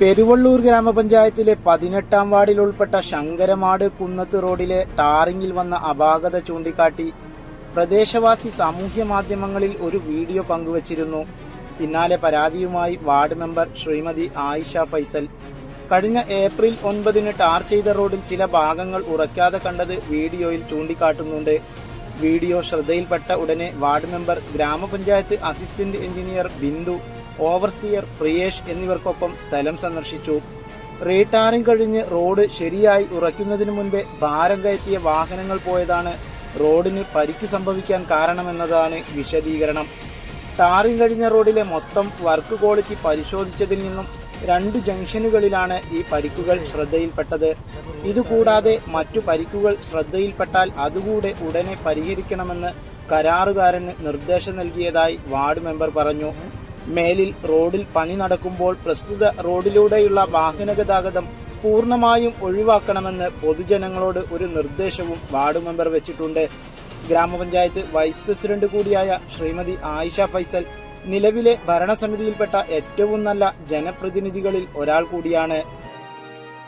പെരുവള്ളൂർ ഗ്രാമപഞ്ചായത്തിലെ പതിനെട്ടാം വാർഡിൽ ഉൾപ്പെട്ട ശങ്കരമാട് കുന്നത്ത് റോഡിലെ ടാറിങ്ങിൽ വന്ന അപാകത ചൂണ്ടിക്കാട്ടി പ്രദേശവാസി സാമൂഹ്യ മാധ്യമങ്ങളിൽ ഒരു വീഡിയോ പങ്കുവച്ചിരുന്നു. പിന്നാലെ പരാതിയുമായി വാർഡ് മെമ്പർ ശ്രീമതി ആയിഷ ഫൈസൽ. കഴിഞ്ഞ ഏപ്രിൽ ഒൻപതിന് ടാർ ചെയ്ത റോഡിൽ ചില ഭാഗങ്ങൾ ഉറക്കാതെ കണ്ടത് വീഡിയോയിൽ ചൂണ്ടിക്കാട്ടുന്നുണ്ട്. വീഡിയോ ശ്രദ്ധയിൽപ്പെട്ട ഉടനെ ward member grama panchayat assistant engineer Bindu overseer Priyesh എന്നിവർക്കൊപ്പം സ്ഥലം സന്ദർശിച്ചു. റീടാറിംഗ് കഴിഞ്ഞ് റോഡ് ശരിയായി ഉറയ്ക്കുന്നതിനു മുൻപേ ഭാരം കയറ്റിയ വാഹനങ്ങൾ പോയതാണ് റോഡിന് പരിക്ക് സംഭവിക്കാൻ കാരണമെന്നതാണ് വിശദീകരണം. ടാറിംഗ് കഴിഞ്ഞ റോഡിലെ മൊത്തം വർക്ക് ക്വാളിറ്റി പരിശോധിച്ചതിൽ നിന്നും രണ്ട് ജംഗ്ഷനുകളിലാണ് ഈ പരിക്കുകൾ ശ്രദ്ധയിൽപ്പെട്ടത്. ഇതുകൂടാതെ മറ്റു പരിക്കുകൾ ശ്രദ്ധയിൽപ്പെട്ടാൽ അതുകൂടെ ഉടനെ പരിഹരിക്കണമെന്ന് കരാറുകാരന് നിർദ്ദേശം നൽകിയതായി വാർഡ് മെമ്പർ പറഞ്ഞു. മേലിൽ റോഡിൽ പണി നടക്കുമ്പോൾ പ്രസ്തുത റോഡിലൂടെയുള്ള വാഹന ഗതാഗതം പൂർണമായും ഒഴിവാക്കണമെന്ന് പൊതുജനങ്ങളോട് ഒരു നിർദ്ദേശവും വാർഡ് മെമ്പർ വെച്ചിട്ടുണ്ട്. ഗ്രാമപഞ്ചായത്ത് വൈസ് പ്രസിഡന്റ് കൂടിയായ ശ്രീമതി ആയിഷ ഫൈസൽ നിലവിലെ ഭരണസമിതിയിൽപ്പെട്ട ഏറ്റവും നല്ല ജനപ്രതിനിധികളിൽ ഒരാൾ കൂടിയാണ്.